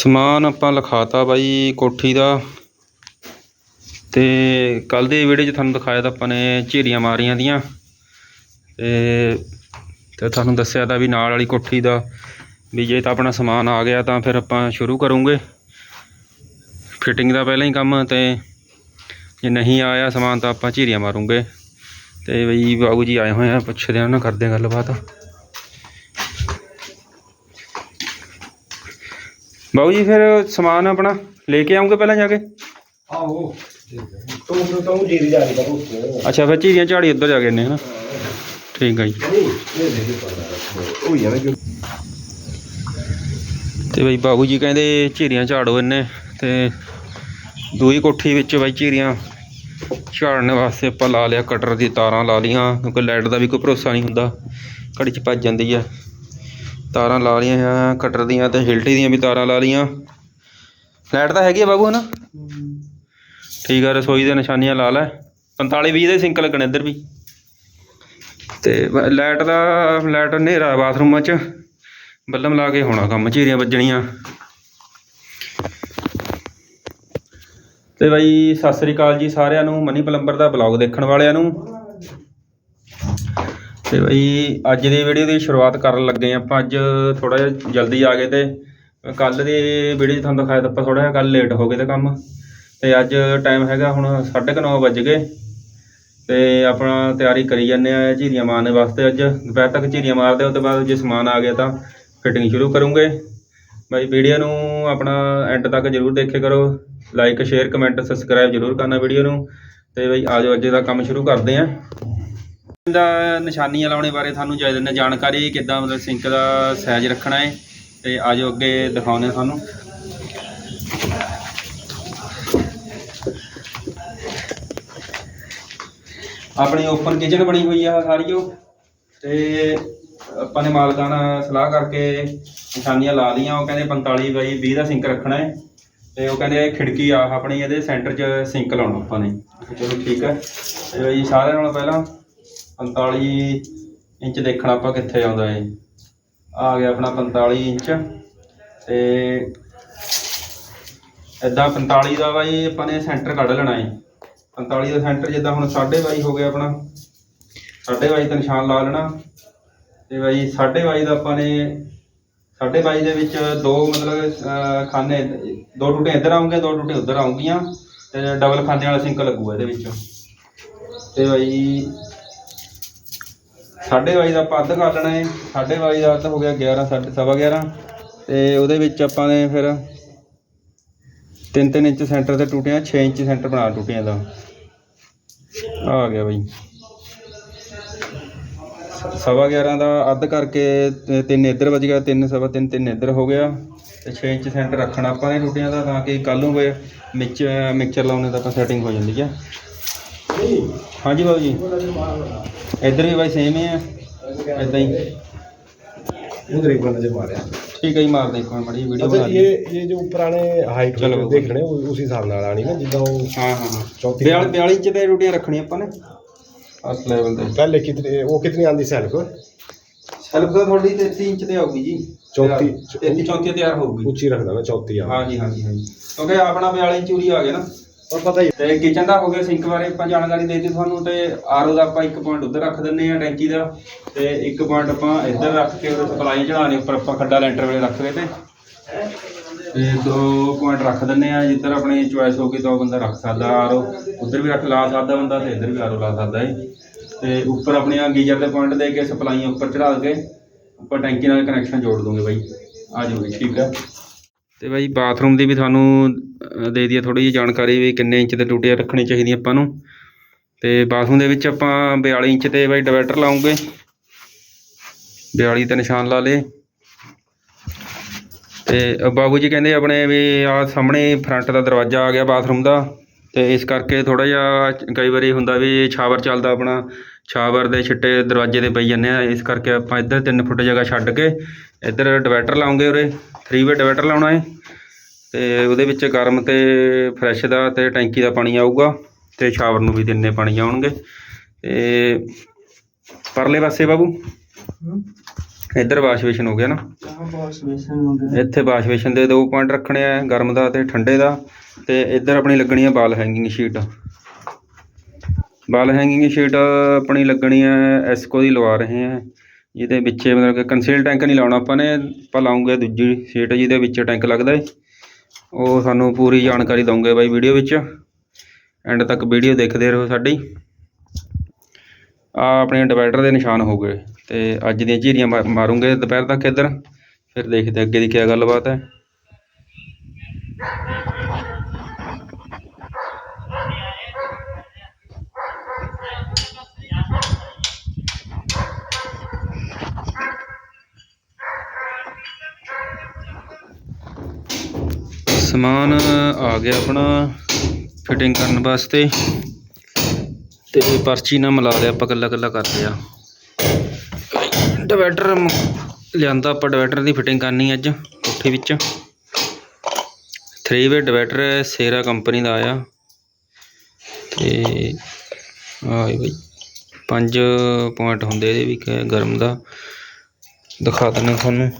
ਸਮਾਨ ਆਪਾਂ ਲਿਖਾਤਾ ਬਾਈ ਕੋਠੀ ਦਾ। ਤੇ ਕੱਲ ਦੇ ਵੀਡੀਓ 'ਚ ਤੁਹਾਨੂੰ ਦਿਖਾਇਆ ਤਾਂ ਆਪਾਂ ਨੇ ਝੀਰੀਆਂ ਮਾਰੀਆਂ ਦੀਆਂ। ਤੇ ਤੇ ਤੁਹਾਨੂੰ ਦੱਸਿਆ ਤਾਂ ਵੀ ਨਾਲ ਵਾਲੀ ਕੋਠੀ ਦਾ ਵੀ ਜੇ ਤਾਂ ਆਪਣਾ ਸਮਾਨ ਆ ਗਿਆ ਤਾਂ ਫਿਰ ਆਪਾਂ ਸ਼ੁਰੂ ਕਰੂੰਗੇ। ਫਿਟਿੰਗ ਦਾ ਪਹਿਲਾਂ ਹੀ ਕੰਮ ਤੇ ਜੇ ਨਹੀਂ ਆਇਆ ਸਮਾਨ ਤਾਂ ਆਪਾਂ ਝੀਰੀਆਂ ਮਾਰੂੰਗੇ। ਤੇ ਬਈ ਬਾਬੂ ਜੀ ਆਏ ਹੋਏ ਆ, ਪੁੱਛਦੇ ਆ ਉਹਨਾਂ ਕਰਦੇ ਆ ਗੱਲਬਾਤ। ਬਾਬੂ ਜੀ ਫਿਰ ਸਮਾਨ ਆਪਣਾ ਲੈ ਕੇ ਆਉਂਗੇ ਪਹਿਲਾਂ ਜਾ ਕੇ? ਆਹੋ ਤੂੰ ਤੂੰ ਤੂੰ ਜੀਰੀ ਜਾ ਰਹੀ ਬਾਬੂ ਅੱਛਾ ਫਿਰ ਝੀਰੀਆਂ ਝਾੜੀ ਉੱਧਰ ਜਾ ਕੇ ਨੇ ਹਨਾ? ਠੀਕ ਆ ਜੀ। ਉਹ ਯਾਰ ਜੋ। ਤੇ ਬਈ ਬਾਬੂ ਜੀ ਕਹਿੰਦੇ ਝੀਰੀਆਂ ਝਾੜੋ ਇੰਨੇ ਤੇ ਦੂਈ ਕੋਠੀ ਵਿੱਚ ਬਈ ਝੀਰੀਆਂ ਝਾੜਨ ਵਾਸਤੇ ਆਪਾਂ ਲਾ ਲਿਆ ਕਟਰ ਦੀ ਤਾਰਾਂ ਲਾ ਲੀਆਂ ਕਿਉਂਕਿ ਲਾਈਟ ਦਾ ਵੀ ਕੋਈ ਭਰੋਸਾ ਨਹੀਂ ਹੁੰਦਾ। ਘੜੀ 'ਚ ਭੱਜ ਜਾਂਦੀ ਆ। ਤਾਰਾਂ ਲਾ ਲੀਆਂ ਆ, ਕਟਰ ਦੀਆਂ ਤੇ ਹਿਲਟੀ ਦੀਆਂ ਵੀ ਤਾਰਾਂ ਲਾ ਲੀਆਂ ਲਾਈਟ ਤਾਂ ਹੈਗੀ ਆ ਬਾਬੂ ਹਨਾ? ਠੀਕ ਆ, ਰਸੋਈ ਦੇ ਨਿਸ਼ਾਨੀਆਂ ਲਾ ਲੈ। 45 20 ਦੇ ਸਿੰਕ ਲੱਗਣੇ ਇੱਧਰ ਵੀ। ਤੇ ਬ- ਲਾਈਟ ਦਾ, ਲਾਈਟ ਹਨੇਰਾ ਬਾਥਰੂਮਾਂ 'ਚ। ਬੱਲਮ ਲਾ ਕੇ ਹੋਣਾ ਕੰਮ, ਝੀਰੀਆਂ ਵੱਜਣੀਆਂ। ਤੇ ਬਾਈ, ਸਤਿ ਸ੍ਰੀ ਅਕਾਲ ਜੀ ਸਾਰਿਆਂ ਨੂੰ, ਮਨੀ ਪਲੰਬਰ ਦਾ ਬਲੌਗ ਦੇਖਣ ਵਾਲਿਆਂ ਨੂੰ। ਤੇ ਬਈ ਅੱਜ ਦੀ ਵੀਡੀਓ ਦੀ ਸ਼ੁਰੂਆਤ ਕਰਨ ਲੱਗੇ ਹਾਂ ਆਪਾਂ। ਅੱਜ ਥੋੜਾ ਜਿਹਾ ਜਲਦੀ ਆ ਗਏ ਤੇ ਕੱਲ ਦੀ ਵੀਡੀਓ 'ਚ ਤੁਹਾਨੂੰ ਦਿਖਾਇਆ ਤਾਂ ਆਪਾਂ ਥੋੜਾ ਜਿਹਾ ਕੱਲ ਲੇਟ ਹੋ ਗਏ ਤੇ ਕੰਮ। ਤੇ ਅੱਜ ਟਾਈਮ ਹੈਗਾ ਹੁਣ 9:30 ਵੱਜ ਗਏ। ਤੇ ਆਪਣਾ ਤਿਆਰੀ ਕਰੀ ਜਾਂਦੇ ਆ ਝੀਰੀਆਂ ਮਾਰਨੇ ਵਾਸਤੇ ਅੱਜ। ਦੁਪਹਿਰ ਤੱਕ ਝੀਰੀਆਂ ਮਾਰਦੇ ਉਸ ਤੋਂ ਬਾਅਦ ਜੇ ਸਮਾਨ ਆ ਗਿਆ ਤਾਂ ਫਿਟਿੰਗ ਸ਼ੁਰੂ ਕਰੂੰਗੇ। ਬਾਈ ਵੀਡੀਓ ਨੂੰ ਆਪਣਾ ਐਂਡ ਤੱਕ ਜਰੂਰ ਦੇਖਿਆ ਕਰੋ। ਲਾਈਕ ਸ਼ੇਅਰ ਕਮੈਂਟ ਸਬਸਕ੍ਰਾਈਬ ਜਰੂਰ ਕਰਨਾ ਵੀਡੀਓ ਨੂੰ। ਤੇ ਬਈ ਆਜੋ ਅੱਜ ਦਾ ਕੰਮ ਸ਼ੁਰੂ ਕਰਦੇ ਆਂ ਦਾ ਨਿਸ਼ਾਨੀਆਂ ਲਾਉਣੇ ਬਾਰੇ ਤੁਹਾਨੂੰ ਚਾਹੀਦੇ ਨੇ ਜਾਣਕਾਰੀ, ਕਿੱਦਾਂ ਮਤਲਬ ਸਿੰਕ ਦਾ ਸਾਈਜ਼ ਰੱਖਣਾ ਹੈ, ਤੇ ਆਜੋ ਅੱਗੇ ਦਿਖਾਉਂਦੇ ਹਾਂ ਤੁਹਾਨੂੰ। ਆਪਣੀ ਓਪਨ ਕਿਚਨ ਬਣੀ ਹੋਈ ਆ ਸਾਰੀ ਉਹ, ਤੇ ਆਪਾਂ ਨੇ ਮਾਲਕਾਂ ਨਾਲ ਸਲਾਹ ਕਰਕੇ ਨਿਸ਼ਾਨੀਆਂ ਲਾ ਲਈਆਂ, ਉਹ ਕਹਿੰਦੇ 45 ਬਾਈ 20 ਦਾ ਸਿੰਕ ਰੱਖਣਾ ਹੈ, ਤੇ ਉਹ ਕਹਿੰਦੇ ਖਿੜਕੀ ਆ ਆਪਣੀ, ਇਹਦੇ ਸੈਂਟਰ 'ਚ ਸਿੰਕ ਲਾਉਣਾ ਆਪਾਂ ਨੇ। ਚਲੋ ਠੀਕ ਹੈ, ਤੇ ਬਾਈ ਸਾਰਿਆਂ ਨਾਲੋਂ ਪਹਿਲਾਂ 45 ਇੰਚ ਦੇਖਣਾ ਆਪਾਂ ਕਿੱਥੇ ਆਉਂਦਾ ਏ। ਆ ਗਿਆ ਆਪਣਾ 45 ਇੰਚ। ਤੇ ਇਦਾਂ 45 ਦਾ ਬਾਈ ਆਪਾਂ ਨੇ ਸੈਂਟਰ ਕੱਢ ਲੈਣਾ ਏ। 45 ਦਾ ਸੈਂਟਰ ਜਿੱਦਾਂ ਹੁਣ 22.5 ਹੋ ਗਿਆ ਆਪਣਾ। 22.5 ਦਾ ਨਿਸ਼ਾਨ ਲਾ ਲੈਣਾ। ਤੇ ਬਾਈ 22.5 ਦਾ ਆਪਾਂ ਨੇ 22.5 ਦੇ ਵਿੱਚ ਦੋ ਮਤਲਬ ਖਾਨੇ, ਦੋ ਟੁੱਟੇ ਇੱਧਰ ਆਉਂਗੇ ਦੋ ਟੁੱਟੇ ਉੱਧਰ ਆਉਂਗੀਆਂ ਤੇ ਡਬਲ ਖਾਨੇ ਵਾਲਾ ਸਿੰਕ ਲੱਗੂਗਾ ਇਹਦੇ ਵਿੱਚ। ਤੇ ਬਾਈ 22.5 ਦਾ ਆਪਾਂ ਅੱਧ ਕਰ ਲੈਣਾ ਹੈ 22.5 ਦਾ ਅੱਧ ਹੋ ਗਿਆ 11 ਸਾਢੇ ਸਵਾ 11 ਤੇ ਉਹਦੇ ਵਿੱਚ ਆਪਾਂ ਨੇ ਫਿਰ 3-3 ਇੰਚ ਸੈਂਟਰ ਤੇ ਟੂਟੀਆਂ 6 ਇੰਚ ਸੈਂਟਰ ਬਣਾ ਟੂਟੀਆਂ ਦਾ ਆ ਗਿਆ ਬਾਈ। ਸ- ਸਵਾ 11 ਦਾ ਅੱਧ ਕਰਕੇ ਤੇ ਤਿੰਨ ਇੱਧਰ ਵੱਜ ਗਿਆ, ਤਿੰਨ ਸਵਾ ਤਿੰਨ ਤਿੰਨ ਇੱਧਰ ਹੋ ਗਿਆ। ਤੇ 6 ਇੰਚ ਸੈਂਟਰ ਰੱਖਣਾ ਆਪਾਂ ਨੇ ਟੂਟੀਆਂ ਦਾ ਤਾਂ ਕਿ ਕੱਲ ਨੂੰ ਵੇ ਮਿਕਸ ਮਿਕਸਚਰ ਲਾਉਣੇ ਦਾ ਆਪਾਂ ਸੈਟਿੰਗ ਹੋ ਜਾਂਦੀ ਹੈ ਹਾਂਜੀ ਬਾਬੂ ਜੀ ਇੱਧਰ ਵੀ ਬਾਈ ਸੇਮ ਹੀ ਹੈ ਇਦਾਂ ਹੀ उधर एक बंदा जब मारा ਠੀਕ ਹੈ ਜੀ ਮਾਰ ਦੇ ਇੱਕ ਮਿੰਟ ਮੜੀ ਵੀਡੀਓ अच्छा ਬਣਾ ये ਲਈ ये जो पुराने हाइट चलो। देख रहे हैं वो उसी हिसाब ਨਾਲ ਆਣੀ ਨਾ ਜਿੱਦਾਂ ਉਹ ਹਾਂ ਹਾਂ ਹਾਂ ਚੌਥੀ 42 42 ਇੰਚ ਤੇ ਟੂਟੀਆਂ ਰੱਖਣੀਆਂ ਆਪਾਂ ਨੇ ਇਸ ਲੈਵਲ ਤੇ ਪਹਿਲੇ ਕਿਤਨੀ ਉਹ ਕਿਤਨੀ ਆਂਦੀ ਸੈਲਫ ਸੈਲਫ ਤਾਂ ਤੁਹਾਡੀ 33 ਇੰਚ ਤੇ ਆਊਗੀ ਜੀ ਚੌਂਤੀ। 33 34 ਤਿਆਰ ਹੋਊਗੀ ਉੱਚੀ ਰੱਖਦਾ ਮੈਂ ਚੌਥੀ ਆ ਹਾਂਜੀ ਹਾਂਜੀ ਹਾਂਜੀ ਕਿਉਂਕਿ ਆਪਣਾ 42 ਇੰਚ ਚੂਰੀ ਆ ਗਿਆ ਨਾ ਪਰ ਪਤਾ ਹੀ ਤੇ ਕਿਚਨ ਦਾ ਹੋ ਗਿਆ ਸਿੰਕ ਬਾਰੇ ਆਪਾਂ ਜਾਣਕਾਰੀ ਦੇ ਦਿੱਤੀ ਤੁਹਾਨੂੰ ਤੇ ਆਰਓ ਦਾ ਆਪਾਂ ਇੱਕ ਪੁਆਇੰਟ ਉੱਧਰ ਰੱਖ ਦਿੰਨੇ ਆ ਟੈਂਕੀ ਦਾ ਤੇ ਇੱਕ ਪੁਆਇੰਟ ਆਪਾਂ ਇੱਧਰ ਰੱਖ ਕੇ ਉਹਦੇ ਸਪਲਾਈ ਚੜਾਣੇ ਉੱਪਰ ਆਪਾਂ ਖੱਡਾ ਲੈਂਟਰ ਵੇਲੇ ਰੱਖ ਰਹੇ ਤੇ। ਤੇ ਦੋ ਪੁਆਇੰਟ ਰੱਖ ਦਿੰਨੇ ਆ ਜਿੱਧਰ ਆਪਣੀ ਚੁਆਇਸ ਗਈ ਤਾਂ ਉਹ ਬੰਦਾ ਰੱਖ ਸਕਦਾ ਆਰਓ। ਉੱਧਰ ਵੀ ਰੱਖ ਲਾ ਸਕਦਾ ਬੰਦਾ ਤੇ ਇੱਧਰ ਵੀ ਆਰਓ ਲਾ ਸਕਦਾ ਏ ਤੇ ਉੱਪਰ ਆਪਣੀਆਂ ਗੀਜ਼ਰ ਦੇ ਪੁਆਇੰਟ ਦੇ ਕੇ ਸਪਲਾਈਆਂ ਉੱਪਰ ਚੜਾ ਕੇ ਆਪਾਂ ਟੈਂਕੀ ਨਾਲ ਕਨੈਕਸ਼ਨ ਜੋੜ ਦੂੰਗੇ ਬਾਈ। ਆ ਜਾਓ ਬਾਈ ਠੀਕ ਆ। ਅਤੇ ਬਾਈ ਬਾਥਰੂਮ ਦੀ ਵੀ ਤੁਹਾਨੂੰ ਅਹ, ਦੇ ਦਈਏ ਥੋੜੀ ਜਿਹੀ ਜਾਣਕਾਰੀ ਵੀ ਕਿੰਨੇ ਇੰਚ ਦੇ ਟੂਟੀਆਂ ਰੱਖਣੀ ਚਾਹੀਦੀਆਂ ਆਪਾਂ ਨੂੰ। ਅਤੇ ਬਾਥਰੂਮ ਦੇ ਵਿੱਚ ਆਪਾਂ 42 ਇੰਚ ਤੇ ਬਾਈ ਡਿਵਾਈਡਰ ਲਾਉਂਗੇ। 42 ਤੇ ਨਿਸ਼ਾਨ ਲਾ ਲਏ। ਤੇ ਅਹ ਬਾਬੂ ਜੀ ਕਹਿੰਦੇ ਆਪਣੇ ਵੀ ਆ ਸਾਹਮਣੇ ਫਰੰਟ ਦਾ ਦਰਵਾਜ਼ਾ ਆ ਗਿਆ ਬਾਥਰੂਮ ਦਾ। ਤੇ ਇਸ ਕਰਕੇ ਥੋੜਾ ਜਿਹਾ ਕਈ ਵਾਰੀ ਹੁੰਦਾ ਵੀ ਛਾਵਰ ਚੱਲਦਾ ਆਪਣਾ। ਛਾਵਰ ਦੇ ਛਿੱਟੇ ਦਰਵਾਜ਼ੇ ਤੇ ਪਈ ਜਾਂਦੇ ਆ। ਇਸ ਕਰਕੇ ਆਪਾਂ ਇੱਧਰ 3 ਫੁੱਟ ਜਗ੍ਹਾ ਛੱਡ ਕੇ ਇੱਧਰ ਡਿਵਾਈਡਰ ਲਾਉਂਗੇ ਉਰੇ 3 ਵੇ ਡਿਵਾਈਡਰ ਲਾਉਣਾ ਹੈ ਤੇ ਉਹਦੇ ਵਿੱਚ ਗਰਮ ਤੇ ਫਰੈਸ਼ ਦਾ ਤੇ ਟੈਂਕੀ ਦਾ ਪਾਣੀ ਆਊਗਾ ਤੇ ਸ਼ਾਵਰ ਨੂੰ ਵੀ ਤਿੰਨੇ ਪਾਣੀ ਆਉਣਗੇ। ਤੇ ਪਰਲੇ ਪਾਸੇ ਬਾਬੂ? ਇੱਧਰ ਵਾਸ਼ ਬੇਸ਼ਨ ਹੋ ਗਿਆ ਨਾ। ਇੱਥੇ ਵਾਸ਼ ਬੇਸ਼ਨ ਦੇ ਦੋ ਪੁਆਇੰਟ ਰੱਖਣੇ ਆ ਗਰਮ ਦਾ ਤੇ ਠੰਡੇ ਦਾ। ਤੇ ਇੱਧਰ ਆਪਣੀ ਲੱਗਣੀ ਆ wall hanging sheet wall hanging sheet ਆਪਣੀ ਲੱਗਣੀ ਆ ਐਸਕੋ ਦੀ ਲਵਾ ਰਹੇ ਆ। ਜਿਹਦੇ ਵਿੱਚ ਮਤਲਬ ਕਿ ਕੰਸੀਲ ਟੈਂਕ ਨਹੀਂ ਲਾਉਣਾ ਆਪਾਂ ਨੇ, ਆਪਾਂ ਲਾਉਂਗੇ ਦੂਜੀ ਸ਼ੀਟ ਜਿਹਦੇ ਵਿੱਚ ਟੈਂਕ ਲੱਗਦਾ ਏ। ਉਹ ਸਾਨੂੰ ਪੂਰੀ ਜਾਣਕਾਰੀ ਦਵਾਂਗੇ ਬਾਈ ਵੀਡੀਓ ਵਿੱਚ। ਐਂਡ ਤੱਕ ਵੀਡੀਓ ਦੇਖਦੇ ਰਹੋ ਸਾਡੀ। ਆ ਆਪਣੇ ਡਿਵਾਈਡਰ ਦੇ ਨਿਸ਼ਾਨ ਹੋ ਗਏ ਤੇ ਅੱਜ ਦੀਆਂ ਝੀਰੀਆਂ ਮਾਰ- ਮਾਰੂੰਗੇ ਦੁਪਹਿਰ ਤੱਕ ਇੱਧਰ। ਫਿਰ ਦੇਖਦੇ ਅੱਗੇ ਦੀ ਕੀ ਗੱਲਬਾਤ ਹੈ। ਸਮਾਨ ਆ ਗਿਆ ਆਪਣਾ ਫਿਟਿੰਗ ਕਰਨ ਵਾਸਤੇ ਤੇ ਪਰਚੀ ਨਾਲ ਮਿਲਾ ਲਿਆ ਆਪਾਂ ਕੱਲਾ ਕੱਲਾ ਕਰ ਲਿਆ। ਡਿਵਾਈਡਰ ਲਿਆਂਦਾ ਆਪਾਂ, ਡਿਵਾਈਡਰ ਦੀ ਫਿਟਿੰਗ ਕਰਨੀ ਅੱਜ, ਕੋਠੀ ਵਿੱਚ। 3 ਵੇ ਡਿਵਾਈਡਰ ਹੈ, ਸੇਰਾ ਕੰਪਨੀ ਦਾ ਆਇਆ। ਤੇ ਆਏ ਬਈ ਪੰਜ ਪੁਆਇੰਟ ਹੁੰਦੇ ਇਹਦੇ ਵੀ ਗਰਮ ਦਾ। ਦਿਖਾ ਦਿੰਦਾ ਤੁਹਾਨੂੰ।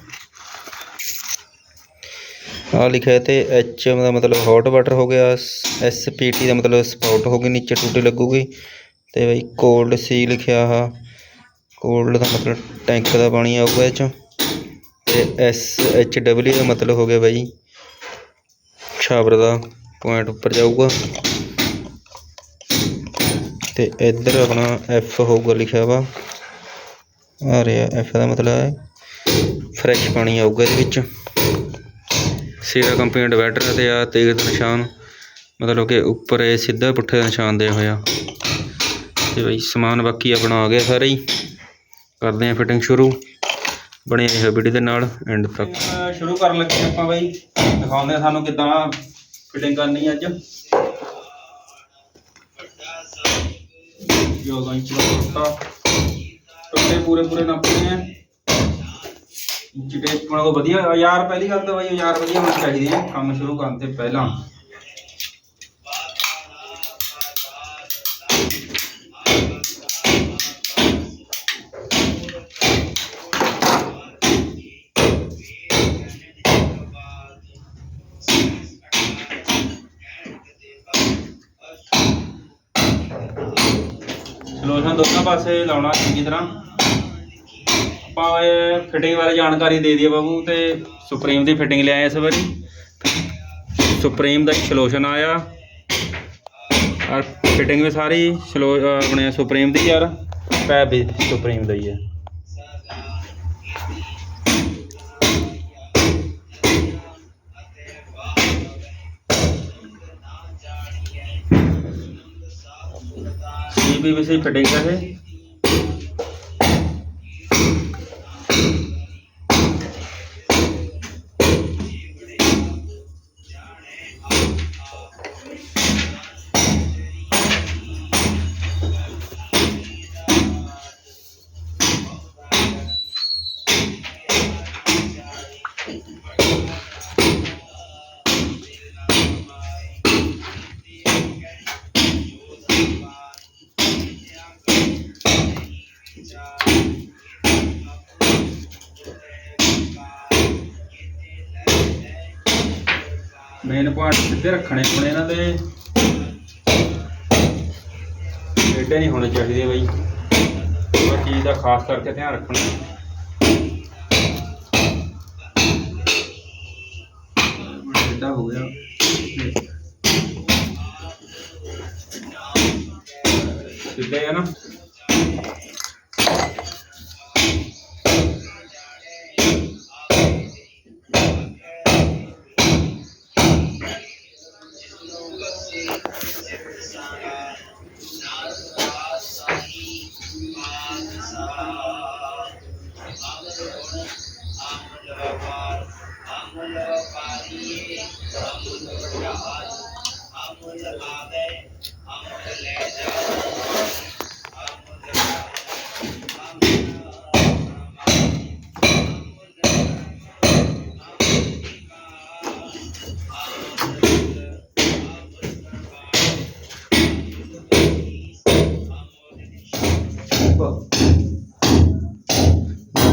ਆ ਲਿਖਿਆ ਤੇ ਐਚ ਦਾ ਮਤਲਬ ਹੌਟ ਵਾਟਰ ਹੋ ਗਿਆ ਐਸ ਪੀ ਟੀ ਦਾ ਮਤਲਬ ਸਪਾਊਟ ਹੋ ਗਈ, ਨੀਚੇ ਟੂਟੀ ਲੱਗੂਗੀ। ਤੇ ਬਈ ਕੋਲਡ ਸੀ ਲਿਖਿਆ ਆ। ਕੋਲਡ ਦਾ ਮਤਲਬ ਟੈਂਕ ਦਾ ਪਾਣੀ ਆਊਗਾ ਇਹ 'ਚ। ਤੇ ਐਸ ਐਚ ਡਬਲਯੂ ਦਾ ਮਤਲਬ ਹੋ ਗਿਆ ਬਾਈ ਸ਼ਾਵਰ ਦਾ ਪੁਆਇੰਟ ਉੱਪਰ ਜਾਊਗਾ। ਤੇ ਇੱਧਰ ਆਪਣਾ ਐਫ ਹੋਊਗਾ ਲਿਖਿਆ ਵਾ। ਆ ਰਿਹਾ ਐਫ ਦਾ ਮਤਲਬ ਹੈ। ਫਰੈਸ਼ ਪਾਣੀ ਆਊਗਾ ਇਹਦੇ ਵਿੱਚ। ਸੇਰਾ ਕੰਪਨੀ ਦਾ ਡਿਵਾਈਡਰ ਤੇ ਆ ਤੇਜ਼ ਦਾ ਨਿਸ਼ਾਨ। ਮਤਲਬ ਕਿ ਉੱਪਰ ਇਹ ਸਿੱਧਾ ਪੁੱਠੇ ਦਾ ਨਿਸ਼ਾਨ ਦੇ ਹੋਇਆ। ਤੇ ਬਈ ਸਮਾਨ ਬਾਕੀ ਆਪਣਾ ਆ ਗਿਆ ਸਾਰੇ ਹੀ। ਕਰਦੇ ਆ ਫਿਟਿੰਗ ਸ਼ੁਰੂ। ਬਣੇ ਇਹ ਵੀਡੀਓ ਦੇ ਨਾਲ ਐਂਡ ਤੱਕ। ਸ਼ੁਰੂ ਕਰਨ ਲੱਗੇ ਆਪਾਂ ਬਈ। ਦਿਖਾਉਂਦੇ ਆ ਸਾਨੂੰ ਕਿਦਾਂ ਫਿਟਿੰਗ ਕਰਨੀ ਅੱਜ। ਜੋ ਗੰਚ ਦਾ ਟੁੱਟੇ ਪੂਰੇ ਪੂਰੇ ਨਾਪਣੇ ਆ। ਜਿਹੜੇ ਆਪਣਾ ਕੋ ਵਧੀਆ ਯਾਰ, ਪਹਿਲੀ ਗੱਲ ਤਾਂ ਬਾਈ ਯਾਰ ਵਧੀਆ ਹੋਣੇ ਚਾਹੀਦੇ ਆ। ਕੰਮ ਸ਼ੁਰੂ ਕਰਨ ਤੋਂ ਪਹਿਲਾਂ। ਸਲੋਸ਼ਨ ਦੋਨਾਂ ਪਾਸੇ ਲਾਉਣਾ ਚੰਗੀ ਤਰ੍ਹਾਂ। ਆਪਾਂ ਫਿਟਿੰਗ ਬਾਰੇ ਜਾਣਕਾਰੀ ਦੇ ਦਈਏ ਬਾਬੂ, ਤੇ ਸੁਪਰੀਮ ਦੀ ਫਿਟਿੰਗ ਲਿਆਏ ਇਸ ਵਾਰੀ। ਸੁਪਰੀਮ ਦਾ ਸਲੋਸ਼ਨ ਆਇਆ। ਔਰ ਫਿਟਿੰਗ ਵੀ ਸਾਰੀ ਆਪਣੇ ਸੁਪਰੀਮ ਦੀ ਯਾਰ ਪੈਪ ਵੀ ਸੁਪਰੀਮ ਦਾ ਹੀ ਹੈ। ਸੀਪੀਵੀਸੀ ਫਿਟਿੰਗ ਹੈ ਇਹ। ਮੇਨ ਪੁਆਇੰਟ ਸਿੱਧੇ ਰੱਖਣੇ ਪੈਣੇ ਇਹਨਾਂ ਦੇ। ਏਡੇ ਨਹੀਂ ਹੋਣੇ ਚਾਹੀਦੇ ਬਈ। ਉਹ ਚੀਜ਼ ਦਾ ਖਾਸ ਕਰਕੇ ਧਿਆਨ ਰੱਖਣਾ। ਏਡਾ ਹੋ ਗਿਆ। ਸਿੱਧੇ ਹੈ ਨਾ।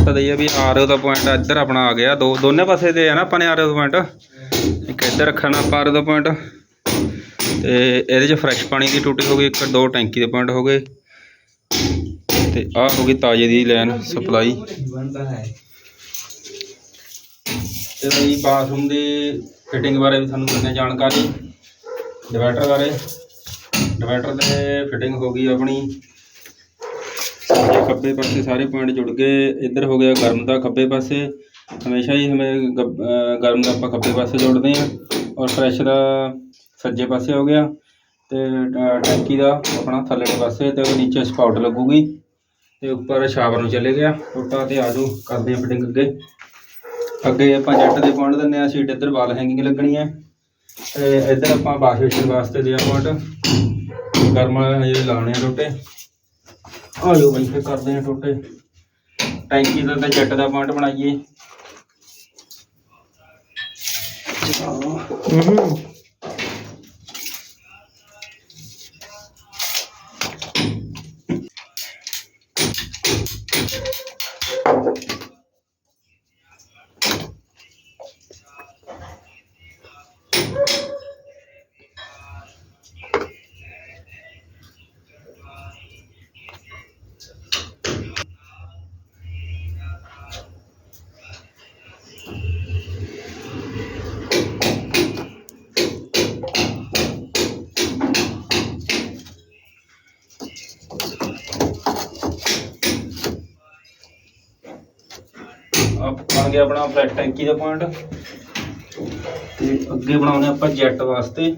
ਪਤਾ ਹੀ ਆ ਵੀ ਆਰਓ ਦਾ ਪੁਆਇੰਟ ਇੱਧਰ ਆਪਣਾ ਆ ਗਿਆ। ਦੋ ਦੋਨੇ ਪਾਸੇ ਤੇ ਆ ਨਾ ਆਪਾਂ ਨੇ ਆਰਓ ਦਾ ਪੁਆਇੰਟ ਇੱਕ ਇੱਧਰ ਰੱਖਣਾ ਆਪਾਂ ਆਰਓ ਦਾ ਪੁਆਇੰਟ ਤੇ ਇਹਦੇ 'ਚ ਫਰੈਸ਼ ਪਾਣੀ ਦੀ ਟੂਟੀ ਹੋ ਗਈ, ਇੱਕ ਦੋ ਟੈਂਕੀ ਦੇ ਪੁਆਇੰਟ ਹੋ ਗਏ। ਤੇ ਆਹ ਹੋ ਗਈ ਤਾਜ਼ੇ ਦੀ ਲਾਈਨ ਸਪਲਾਈ ਤੇ ਬਈ ਬਾਥਰੂਮ ਦੀ ਫਿਟਿੰਗ ਬਾਰੇ ਵੀ ਤੁਹਾਨੂੰ ਦਿੰਦੇ ਜਾਣਕਾਰੀ। ਡਿਵਾਈਡਰ ਬਾਰੇ। ਡਿਵਾਈਡਰ ਦੇ ਫਿਟਿੰਗ ਹੋ ਗਈ ਆਪਣੀ। ਇਹ ਖੱਬੇ ਪਾਸੇ ਸਾਰੇ ਪੁਆਇੰਟ ਜੁੜ ਗਏ, ਇੱਧਰ ਹੋ ਗਿਆ ਗਰਮ ਦਾ ਖੱਬੇ ਪਾਸੇ। ਹਮੇਸ਼ਾ ਹੀ ਹਮੇ ਗੱਬ, ਅਹ, ਗਰਮ ਦਾ ਆਪਾਂ ਖੱਬੇ ਪਾਸੇ ਜੋੜਦੇ ਹਾਂ ਔਰ ਫਰੈਸ਼ ਦਾ ਸੱਜੇ ਪਾਸੇ ਹੋ ਗਿਆ ਤੇ ਟ- ਟੈਂਕੀ ਦਾ ਆਪਣਾ ਥੱਲੇਲੇ ਪਾਸੇ ਤੇ ਉਹਦੇ ਨੀਚੇ ਸਪਾਊਟ ਲੱਗੂਗੀ ਤੇ ਉੱਪਰ ਸ਼ਾਵਰ ਨੂੰ ਚਲੇ ਗਿਆ। ਟੋਟਾ ਤੇ ਆਜੋ, ਕਰਦੇ ਹਾਂ ਫਿਟਿੰਗ ਅੱਗੇ। ਅੱਗੇ ਆਪਾਂ ਜੱਟ ਦੇ ਪੁਆਇੰਟ ਦਿੰਦੇ ਆ ਸੀਟ ਇੱਧਰ ਵਾਲ ਹੈਂਗਿੰਗ ਲੱਗਣੀ ਹੈ। ਤੇ ਇੱਧਰ ਆਪਾਂ ਵਾਸ਼ ਵਾਸਤੇ ਦੇ ਆ ਪੁਆਇੰਟ। ਗਰਮ ਹਜੇ ਲਾਉਣੇ ਆ ਟੋਟੇ ਆਜੋ ਬਈ ਫੇ ਕਰਦੇ ਆ ਟੋਟੇ। ਟੈਂਕੀ ਦਾ ਤੇ ਜੱਟ ਦਾ ਪੁਆਇੰਟ ਬਣਾਈਏ। ਆ ਬਣ ਗਿਆ ਆਪਣਾ ਫਲੈਟ ਟੈਂਕੀ ਦਾ ਪੁਆਇੰਟ। ਤੇ ਅੱਗੇ ਬਣਾਉਣੇ ਆਪਾਂ ਜੈਟ ਵਾਸਤੇ।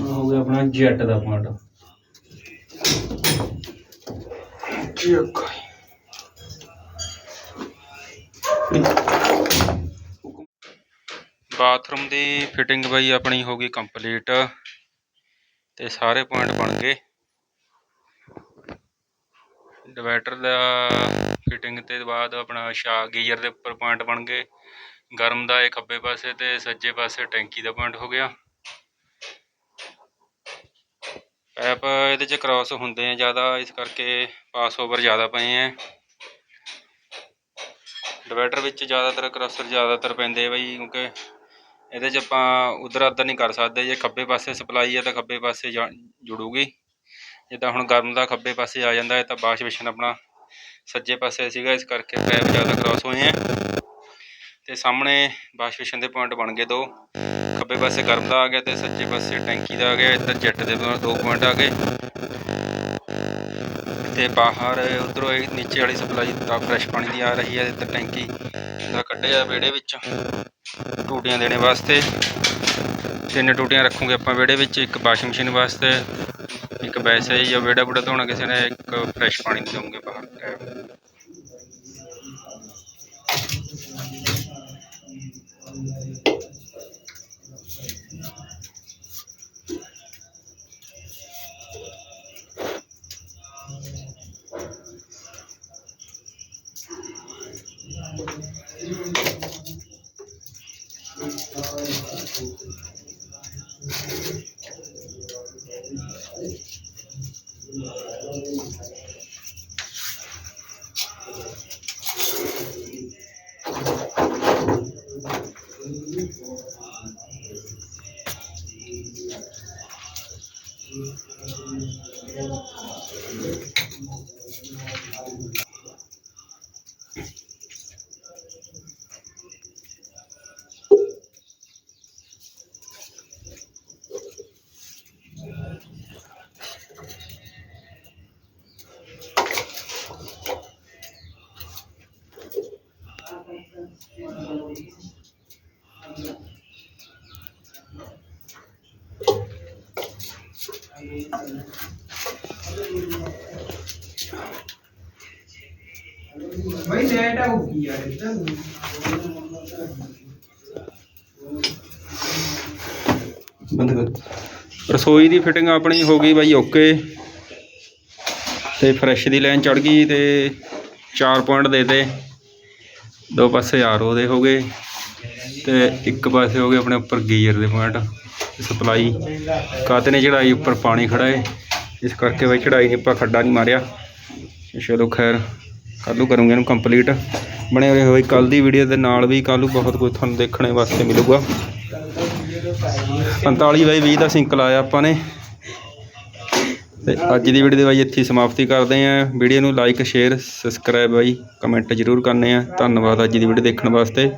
ਹੋ ਗਿਆ ਆਪਣਾ ਜੈਟ ਦਾ ਪੁਆਇੰਟ। ਬਾਥਰੂਮ ਦੀ ਫਿਟਿੰਗ ਬਈ ਆਪਣੀ ਹੋ ਗਈ ਕੰਪਲੀਟ ਤੇ ਸਾਰੇ ਪੁਆਇੰਟ ਬਣ ਗਏ। ਡਿਵਾਈਡਰ ਦਾ ਫਿਟਿੰਗ ਤੇ ਬਾਅਦ ਆਪਣਾ ਸ਼ਾ ਗੀਜ਼ਰ ਦੇ ਉੱਪਰ ਪੁਆਇੰਟ ਬਣ ਗਏ। ਗਰਮ ਦਾ ਇਹ ਖੱਬੇ ਪਾਸੇ ਤੇ ਸੱਜੇ ਪਾਸੇ ਟੈਂਕੀ ਦਾ ਪੁਆਇੰਟ ਹੋ ਗਿਆ। ਪੈਪ ਇਹਦੇ ਚ ਕ੍ਰਾਸ ਹੁੰਦੇ ਆ ਜ਼ਿਆਦਾ, ਇਸ ਕਰਕੇ ਪਾਸ ਓਵਰ ਜ਼ਿਆਦਾ ਪਏ ਆ। ਡਿਵਾਈਡਰ ਵਿੱਚ ਜ਼ਿਆਦਾਤਰ ਕ੍ਰਾਸਰ ਜ਼ਿਆਦਾਤਰ ਪੈਂਦੇ ਬਈ, ਕਿਉਂਕਿ ਇਹਦੇ 'ਚ ਆਪਾਂ ਉਧਰ ਅੱਧਰ ਨਹੀਂ ਕਰ ਸਕਦੇ। ਜੇ ਖੱਬੇ ਪਾਸੇ ਸਪਲਾਈ ਹੈ ਤਾਂ ਖੱਬੇ ਪਾਸੇ ਜਾ- ਜੁੜੂਗੀ। ਜਿੱਦਾਂ ਹੁਣ ਗਰਮ ਦਾ ਖੱਬੇ ਪਾਸੇ ਆ ਜਾਂਦਾ ਹੈ ਤਾਂ ਵਾਸ਼ ਬੇਸਿਨ ਆਪਣਾ ਸੱਜੇ ਪਾਸੇ ਸੀਗਾ, ਇਸ ਕਰਕੇ ਪੈਪ ਜ਼ਿਆਦਾ ਕ੍ਰਾਸ ਹੋਏ ਆ। ਤੇ ਸਾਹਮਣੇ ਵਾਸ਼ ਬੇਸਿਨ ਦੇ ਪੁਆਇੰਟ ਬਣ ਗਏ ਦੋ। ਖੱਬੇ ਪਾਸੇ ਗਰਮ ਦਾ ਆ ਗਿਆ ਤੇ ਸੱਜੇ ਪਾਸੇ ਟੈਂਕੀ ਦਾ ਆ ਗਿਆ, ਇੱਧਰ ਜੈਟ ਦੇ ਦੋ ਪੁਆਇੰਟ ਆ ਗਏ। ਤੇ ਬਾਹਰ ਉਧਰੋਂ ਇਹ ਨੀਚੇ ਵਾਲੀ ਸਪਲਾਈ ਦਾ ਫਰੈਸ਼ ਪਾਣੀ ਦੀ ਆ ਰਹੀ ਹੈ, ਇੱਧਰ ਟੈਂਕੀ ਦਾ ਕੱਢਿਆ ਵਿਹੜੇ ਵਿੱਚ। ਟੂਟੀਆਂ ਦੇਣੇ ਵਾਸਤੇ। ਤਿੰਨ ਟੂਟੀਆਂ ਰੱਖੂਗੇ ਆਪਾਂ ਵਿਹੜੇ ਵਿੱਚ, ਇੱਕ ਵਾਸ਼ਿੰਗ ਮਸ਼ੀਨ ਵਾਸਤੇ, ਇੱਕ ਵੈਸੇ ਹੀ ਜੋ ਵਿਹੜਾ ਬੁੜਾ ਧੋਣਾ ਕਿਸੇ ਨੇ, ਇੱਕ ਫਰੈਸ਼ ਪਾਣੀ ਦੇਵਾਂਗੇ ਬਾਹਰ। ini. ਭਾਈ ਲੈਟ ਆਉਗੀ ਯਾਰ ਇੱਧਰ ਬੰਦ ਕਰ। ਰਸੋਈ ਦੀ ਫਿਟਿੰਗ ਆਪਣੀ ਹੋ ਗਈ ਬਾਈ ਓਕੇ ਤੇ ਫਰੈਸ਼ ਦੀ ਲਾਈਨ ਚੜ ਗਈ ਤੇ 4 ਪੁਆਇੰਟ ਦੇ ਤੇ। ਦੋ ਪਾਸੇ ਆਰਓ ਦੇ ਹੋ ਗਏ। ਤੇ ਇੱਕ ਪਾਸੇ ਹੋ ਗਏ ਆਪਣੇ ਉੱਪਰ ਗੀਅਰ ਦੇ ਪੁਆਇੰਟ ਸਪਲਾਈ। ਕਾਤੇ ਨੇ ਚੜਾਈ ਉੱਪਰ ਪਾਣੀ ਖੜਾ ਏ ਇਸ ਕਰਕੇ ਬਈ ਚੜਾਈ ਨਹੀਂ ਆਪਾਂ ਖੱਡਾ ਨਹੀਂ ਮਾਰਿਆ। ਚਲੋ ਖੈਰ, ਕੱਲ੍ਹ ਨੂੰ ਕਰੂੰਗੇ ਇਹਨੂੰ ਕੰਪਲੀਟ ਬਣੇ ਹੋਏ ਹੋਏ ਕੱਲ ਦੀ ਵੀਡੀਓ ਦੇ ਨਾਲ ਵੀ ਕੱਲ੍ਹ ਨੂੰ ਬਹੁਤ ਕੁਝ ਤੁਹਾਨੂੰ ਦੇਖਣੇ ਵਾਸਤੇ ਮਿਲੂਗਾ। 45 ਬਾਈ 20 ਦਾ ਸਿੰਕ ਲਾਇਆ ਆਪਾਂ ਨੇ। ਤੇ ਅੱਜ ਦੀ ਵੀਡੀਓ ਦੇ ਬਾਈ ਇੱਥੇ ਸਮਾਪਤੀ ਕਰਦੇ ਆਂ ਵੀਡੀਓ ਨੂੰ ਲਾਈਕ ਸ਼ੇਅਰ ਸਬਸਕ੍ਰਾਈਬ ਬਾਈ। ਕਮੈਂਟ ਜ਼ਰੂਰ ਕਰਨੇ ਆ। ਧੰਨਵਾਦ ਅੱਜ ਦੀ ਵੀਡੀਓ ਦੇਖਣ ਵਾਸਤੇ।